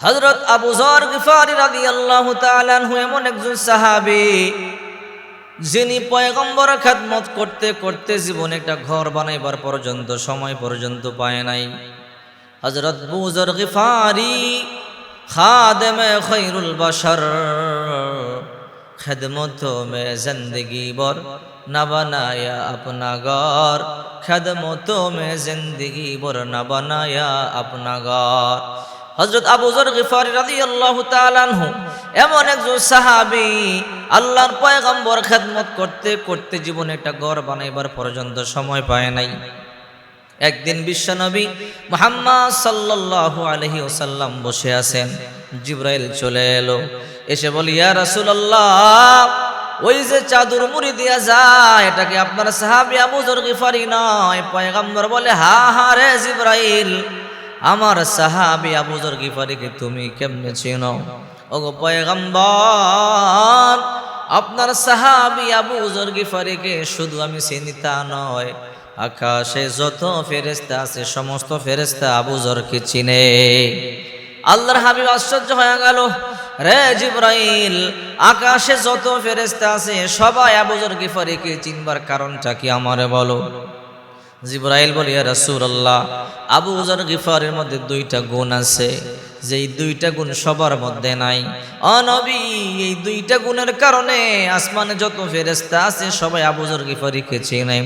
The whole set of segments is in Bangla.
হজরত আবু জর গিফারি রাজি আল্লাহ তালু এমন একজন সাহাবি যিনি পয়গম্বর খাদমত করতে করতে জীবনে একটা ঘর বানাইবার পর্যন্ত, সময় পর্যন্ত পায় নাই। হজরত বুজর গিফারি খাদেমে খৈরুল বাসার খেদমত মে জিন্দগি বর না বানায়া আপনা গর খেদমত মে জিন্দগি বর না বানায়া আপনা গর হজরত আবু জর গিফারি রাদিয়াল্লাহু তাআলা আনহু এমন একজন সাহাবি আল্লাহর পয়গম্বর খেদমত করতে করতে জীবনে একটা ঘর বানাইবার পর্যন্ত সময় পায় নাই। একদিন বিশ্বনবী মোহাম্মদ সাল্লাল্লাহু আলহি ওসাল্লাম বসে আছেন, জিব্রাইল চলে এলো, এসে বলি, ইয়া রাসূলুল্লাহ, ওই যে চাদর মুড়ি দিয়া যায় এটাকে আপনার সাহাবি আবু যর গিফারি নয়? পয়গম্বর বলে, হা হা রে জিব্রাইল আমার সাহাবী আবু যর গিফারিকে তুমি কেমনে চিনো? ওগো পয়গম্বর, আপনার সাহাবী আবুজর গিফারিকে শুধু আমি চিনি তা নয়, আকাশে যত ফেরেস্তা আছে, সমস্ত ফেরেস্তা আবু জরকে চিনে। আল্লাহর হাবিব আশ্চর্য হয়ে গেল, রে জিব্রাইল, আকাশে যত ফেরেস্তা আছে, সবাই আবু জর গিফারিকে চিনবার কারণটা কি আমারে বলো? জিব্রাইল বলি রাসূলুল্লাহ, আবু জর গিফারের মধ্যে দুইটা গুণ আছে। যেই দুইটা গুণ সবার মধ্যে নাই। অনবী এই দুইটা গুণের কারণে আসমানে যত ফেরেস্তা আছে, সবাই আবু জর গিফারিকে চেনে।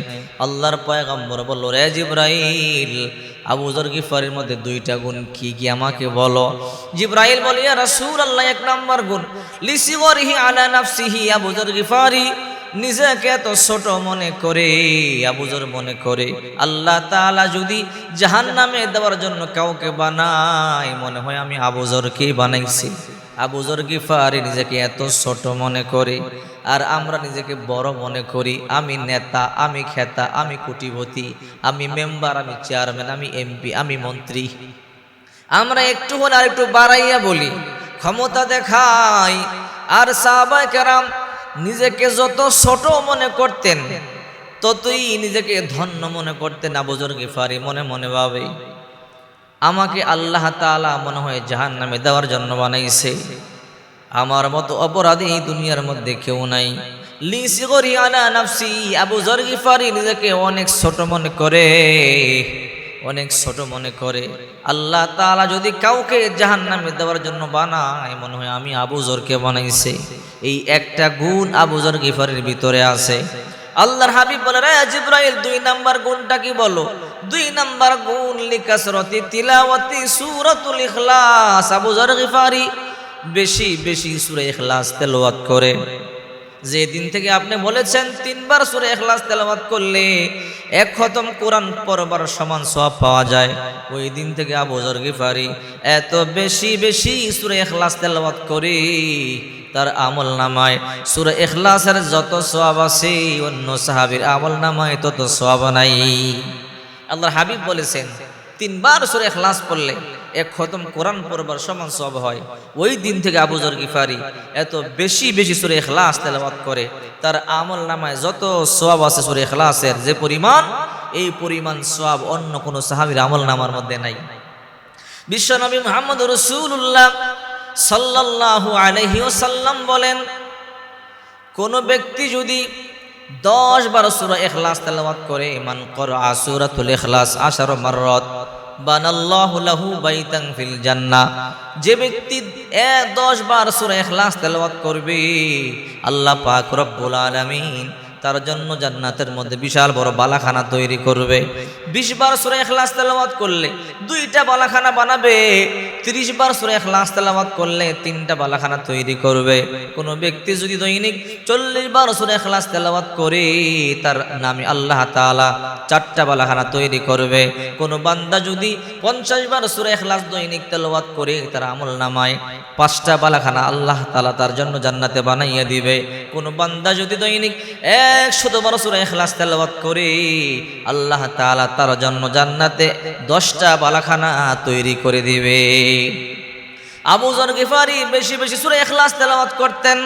আল্লাহর পয়গম্বর বলল, রে জিব্রাইল, আবু জর গিফারের মধ্যে দুইটা গুণ কি কি আমাকে বলো? জিব্রাইল বলি রাসূলুল্লাহ, এক নম্বর গুণ। লিসিগরিহি আলা নাফসিহি, আবু জর গিফারি নিজেকে এত ছোট মনে করে আবুজর মনে করে। আল্লাহ তালা যদি জাহান নামে দেওয়ার জন্য কাউকে বানায়, মনে হয় আমি আবুজরকে বানাইছি। আবুজর গিফারি নিজেকে এত ছোট মনে করে? আর আমরা নিজেকে বড় মনে করি, আমি নেতা, আমি খেতা, আমি কোটিপতি আমি মেম্বার, আমি চেয়ারম্যান, আমি এমপি, আমি মন্ত্রী। আমরা একটু হলে আর একটু বাড়াইয়া বলি, ক্ষমতা দেখাই। আর সাহাবায়ে কেরাম নিজেকে যত ছোট মনে করতেন, ততই নিজেকে ধন্য মনে করতেন আবুজর গিফারি মনে মনে ভাবে। আমাকে আল্লাহ তাআলা মনে হয় জাহান নামে দেওয়ার জন্য বানাইছে। আমার মতো অপরাধী এই দুনিয়ার মধ্যে কেউ নাই। লিসি আনা নাফসি, আবু জর গিফারি নিজেকে অনেক ছোট মনে করে। অনেক ছোট মনে করে, আল্লাহ তাআলা যদি কাউকে জাহান নামে দেওয়ার জন্য বানায়, মনে হয় আমি আবু জরকে বানাইছে। এই একটা গুণ আবু জর গিফারের ভিতরে আছে। আল্লাহর হাবিব বলে, রে জিব্রাইল, দুই নাম্বার গুণটা কি বলো? দুই নাম্বার গুণ লিকাসরতি তিলাওয়াতি সূরাতুল ইখলাস। আবু জর গিফারি বেশি বেশি সূরা ইখলাস তেলাওয়াত করে। যে দিন থেকে আপনি বলেছেন, তিনবার সূরা এখলাস তেলাওয়াত করলে এক খতম কোরআন পড়বার সমান সওয়াব পাওয়া যায়। ওই দিন থেকে আবু জর গিফারি এত বেশি বেশি সূরা ইখলাস তেলাওয়াত করে, তার আমল নামায়। সূরা ইখলাসের যত সওয়াব আছে, অন্য সাহাবীর আমল নামায় তত সওয়াব নাই। আল্লাহর হাবিব বলেছেন, তিনবার সূরা এখলাস পড়লে এক খতম কোরআন পড়বার সমান সওয়াব হয়। ওই দিন থেকে আবু জর গিফারি এত বেশি বেশি সূরা ইখলাস তেলাওয়াত করে। তার আমল নামায় যত সওয়াব আছে সূরা ইখলাসের যে পরিমাণ, এই পরিমাণ সওয়াব অন্য কোন সাহাবীর আমল নামার মধ্যে নাই। বিশ্বনবী মুহাম্মদ রাসূলুল্লাহ সাল্লাল্লাহু আলাইহি ওয়াসাল্লাম বলেন, কোন ব্যক্তি যদি দশ বারো সুরা এখলাস তেলাওয়াত করে, মান কর আসুরাতুল এখলাস আশার মাররত যে ব্যক্তি দশ বার সূরা ইখলাস তেলাওয়াত করবে আল্লাহ পাক রব্বুল আলামিন তার জন্য জান্নাতের মধ্যে বিশাল বড় বালাখানা তৈরি করবে। বিশ বার সুরে এখলাস তেলাওয়াত করলে দুইটা বালাখানা বানাবে। তিরিশ বার সুরে এখলাস তেলাওয়াত করলে তিনটা বালাখানা তৈরি করবে। কোনো ব্যক্তি যদি দৈনিক চল্লিশ বার সুরে এখলাস তেলাওয়াত করে, তার নামে আল্লাহ তাআলা চারটা বালাখানা তৈরি করবে। কোনো বান্দা যদি পঞ্চাশ বার সুরে এখলাস দৈনিক তেলাওয়াত করে, তার আমল নামায় পাঁচটা বালাখানা আল্লাহ তালা তার জন্য জান্নাতে বানাইয়া দিবে। কোনো বান্দা যদি দৈনিক একশত বারো সুরা এখলাস তেলাওয়াত করে। আল্লাহ তাআলা তার জন্য জান্নাতে দশটা বালাখানা তৈরি করে দিবে। আবু জর গিফারি বেশি বেশি সুরা এখলাস তেলাওয়াত করতেন।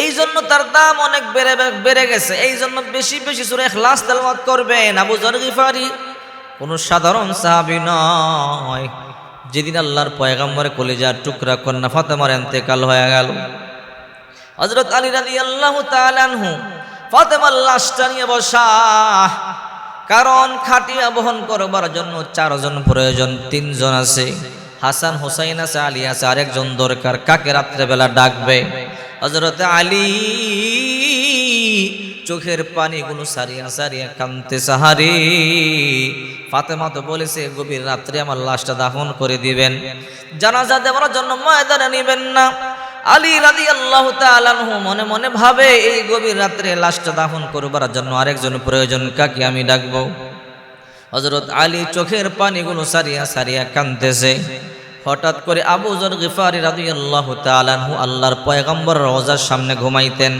এই জন্য তার দাম অনেক বেড়ে বেড়ে গেছে। এই জন্য বেশি বেশি সুরা এখলাস তেলাওয়াত করবেন আবু জর গিফারি। কোনো সাধারণ সাহাবী নয়। যেদিন আল্লাহর পয়গাম্বরে কলেজার টুকরা কন্যা ফাতেমার এন্তেকাল হয়ে গেল। হজরত আলী রাজি আল্লাহ তালানহু ফাতেমার লাশটা নিয়ে বসা। কারণ খাটিয়া বহন করবার জন্য চারজন প্রয়োজন, তিনজন আছে। হাসান, হোসাইন আছে, আলী আছে, আরেকজন দরকার, কাকে রাত্রেবেলা ডাকবে? হজরতে আলী চোখের পানিগুলো সারিয়া সারিয়া কানতে সাহারি, ফাতেমা তো বলেছে, গভীর রাত্রে আমার লাশটা দাফন করে দিবেন। জানাজা দেওয়ার জন্য ময়দানে নিবেন না। আলী রাদি আল্লাহ তালানহু মনে মনে ভাবে, এই গভীর রাত্রে লাশটা দাফন করবার জন্য আরেকজন প্রয়োজন, কাকে আমি ডাকব? হজরত আলী চোখের পানিগুলো সারিয়া সারিয়া কানতেছে হঠাৎ করে আবু জর গিফারি রাদি আল্লাহ তালানহু আল্লাহর পয়গম্বর রোজার সামনে ঘুমাইতেন।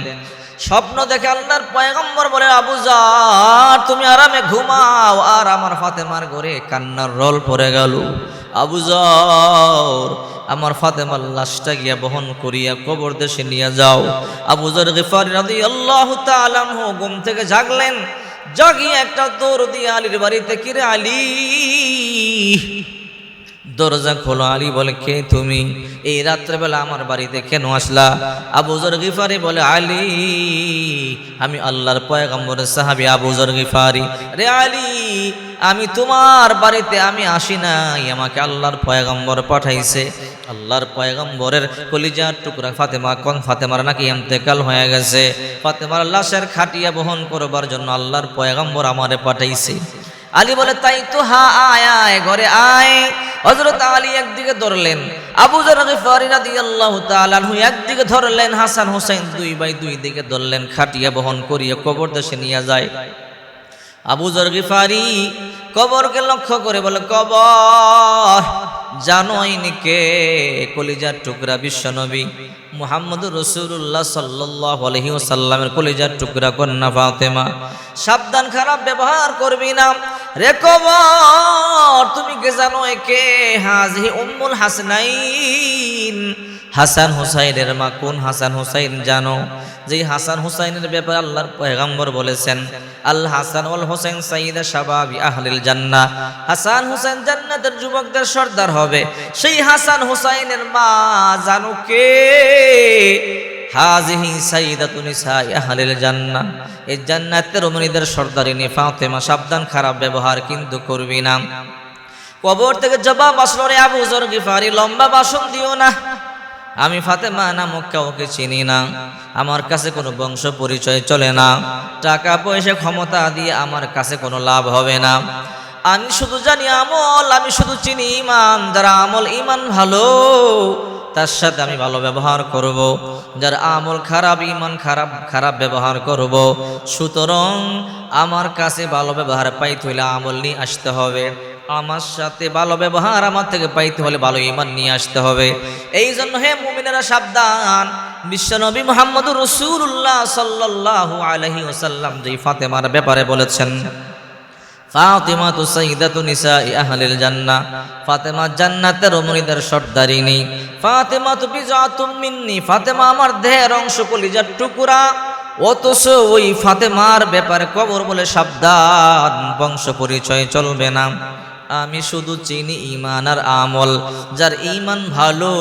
স্বপ্ন দেখে আল্লাহর পয়গম্বর বলে, আবু জার তুমি আরামে ঘুমাও। আর আমার ফাতেমার ঘরে কান্নার রল পড়ে গেল। আবু জর আমার ফাতেমার লাশটা গিয়া বহন করিয়া কবর দেশে নিয়ে যাও। আবু জর গিফারি রাদি আল্লাহ তালানহু ঘুম থেকে জাগলেন। জাগিয়ে একটা দৌড় দিয়ে আলীর বাড়িতে, কিরে আলী? দরজা খোলো, আলী বলে, কে তুমি? এই রাত্রেবেলা আমার বাড়িতে কেন আসলা? আবুজর গিফারি বলে, আলী, আমি আল্লাহর পয়গম্বর সাহাবি আবুজর গিফারি। রে আলী, আমি তোমার বাড়িতে আমি আসি নাই, আমাকে আল্লাহর পয়গম্বর পাঠাইছে। আল্লাহর পয়গম্বরের কলিজার টুকরা ফাতেমা, কোন ফাতেমার নাকি এন্তেকাল হয়ে গেছে। ফাতেমার লাশের খাটিয়া বহন করবার জন্য আল্লাহর পয়গম্বর আমারে পাঠাইছে। আলী বলে, তাই তো, হা, আয় আয়, ঘরে আয়। হজরত আলী একদিকে ধরলেন, আবু জার গিফারি রাদিয়াল্লাহু তাআলা আনহু একদিকে ধরলেন, হাসান হোসেন দুই বাই দুই দিকে ধরলেন, খাটিয়া বহন করিয়ে কবর দেশে নিয়ে যায়। আবু জর গিফারি কবরকে লক্ষ্য করে বলে, কবর জানোই কে? কলিজার টুকরা বিশ্বনবী মুহাম্মদ রসুল্লাহ সাল্লাহ আলহি সাল্লামের কলিজার টুকরা কন্যা ফাতেমা। সাবধান, খারাপ ব্যবহার করবি না। রে তুমি কে জানো কে? হাজি উম্মুল হাসনাইন। হাসান হুসাইনের মা কোন হাসান হুসাইন জানো? যে হাসান হুসাইনের ব্যাপারে আল্লাহর পয়গাম্বর বলেছেন, আল হাসান ওয়াল হোসেন সাইদা শাবাবি আহলিল জান্না হাসান হুসাইন জান্নাতের যুবকদের সর্দার হবে। সেই হাসান হুসাইনের মা জানো কে? হাজিহি সাইদাতু নিসাই আহলিল জান্নাহ। এই জান্নাতের রমণীদের সর্দারিনী ফাতেমা সাবধান, খারাপ ব্যবহার কিন্তু করবি না। কবর থেকে জবাব আসলো রে আবু জর গিফারি, লম্বা বাসন দিও না। আমি ফাতেমা নামক কাউকে চিনি না। আমার কাছে কোনো বংশ পরিচয় চলে না। টাকা পয়সা ক্ষমতা দিয়ে আমার কাছে কোনো লাভ হবে না। আমি শুধু জানি আমল, আমি শুধু চিনি ইমান যারা আমল ইমান ভালো, তার সাথে আমি ভালো ব্যবহার করব। যার আমল খারাপ ইমান খারাপ খারাপ ব্যবহার করব। সুতরাং আমার কাছে ভালো ব্যবহার পাইতে হইলে আমল নিয়ে আসতে হবে। আমার সাথে ভালো ব্যবহার আমার থেকে পাইতে হলে ভালো ইমান নিয়ে আসতে হবে। এই জন্য হে মুমিনেরা সাবধান। বিশ্বনবী মোহাম্মদ রসুল্লাহ সাল্লাহ আলহি ওসাল্লাম যেই ফাতেমার ব্যাপারে বলেছেন ফাতেমা তো সাইদাতু নিসা আহলিল জান্নাহ ফাতেমা জান্নাতের রমণীদের সর্দারিনী ফাতেমা তো বিজাতুম মিন্নি। ফাতেমা আমার দেহের অংশ কলিজার টুকুরা। অথচ ওই ফাতেমার ব্যাপারে কবর বলে সাবধান, বংশ পরিচয় চলবে না। আমি শুধু চিনি ইমান আর আমল। যার ইমান ভালো,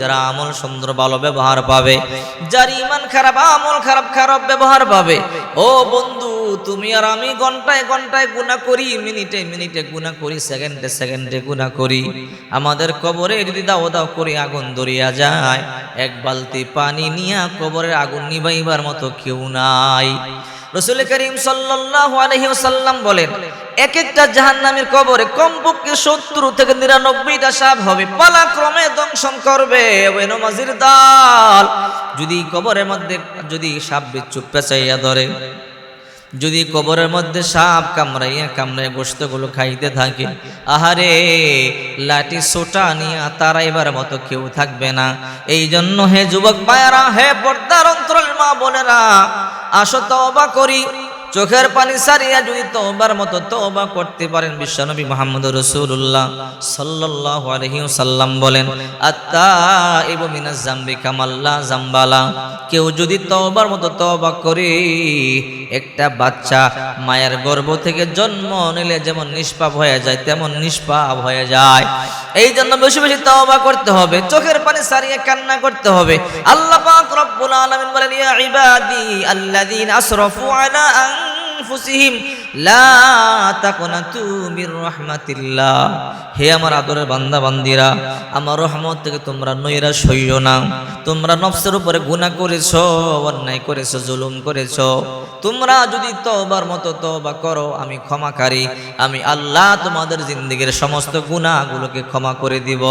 যার আমল সুন্দর, ভালো ব্যবহার পাবে। যার ইমান খারাপ, আমল খারাপ খারাপ ব্যবহার পাবে। ও বন্ধু, তুমি আর আমি ঘন্টায় ঘন্টায় গুণা করি, মিনিটে মিনিটে গুণা করি, সেকেন্ডে সেকেন্ডে গুণা করি। আমাদের কবরে যদি দাও দাও করে আগুন ধরিয়া যায়, এক বালতি পানি নিয়া কবরের আগুন নিবাইবার মতো কেউ নাই। রসুল করিম সাল্লাহ আলাইহি ওয়াসাল্লাম বলেন এক একটা জাহান্নামের কবরে কমপক্ষে সত্তর থেকে নিরানব্বইটা সাপ হবে। পালাক্রমে দংশন করবে দাল। যদি কবরের মধ্যে, যদি সাপ বিচ্ছু পেঁচাইয়া ধরে যদি কবরের মধ্যে সাপ কামড়াইয়া কামড়াইয়া গোস্তগুলো খাইতে থাকে, আহারে, লাঠি সোটা নিয়া তারাইবার মতো কেউ থাকবে না। এই জন্য হে যুবক ভাইয়ারা, হে পর্দার অন্তরের মা বোনেরা, আসো তবা করি। চোখের পানি সারিয়া যদি তওবার মতো তওবা করতে পারেন, বিশ্বনবী মুহাম্মদ রাসূলুল্লাহ সাল্লাল্লাহু আলাইহি সাল্লাম বলেন জামবি কামাল্লা জামবালা। কেউ যদি তওবার মতো তওবা করে, একটা বাচ্চা মায়ের গর্ভ থেকে জন্ম নিলে যেমন নিষ্পাপ হয়ে যায়, তেমন নিষ্পাপ হয়ে যায়। এই জন্য বেশি বেশি তওবা করতে হবে, চোখের পানি সারিয়ে কান্না করতে হবে। আল্লাহ পাক রব্বুল বলেন আলা আনফুসিহিম, লা তাকুনাতু মির রাহমাতিল্লাহ। হে আমার আদরের বান্দা, বান্দিরা, আমার রহমত থেকে তোমরা নৈরাশ হইও না। তোমরা নফসের উপরে গুনাহ করেছ, অন্যায় করেছ, জুলুম করেছ। তোমরা যদি তওবার মতো তওবা করো, আমি ক্ষমাকারী। আমি আল্লাহ তোমাদের জিন্দেগীর সমস্ত গুনাহগুলোকে ক্ষমা করে দিব।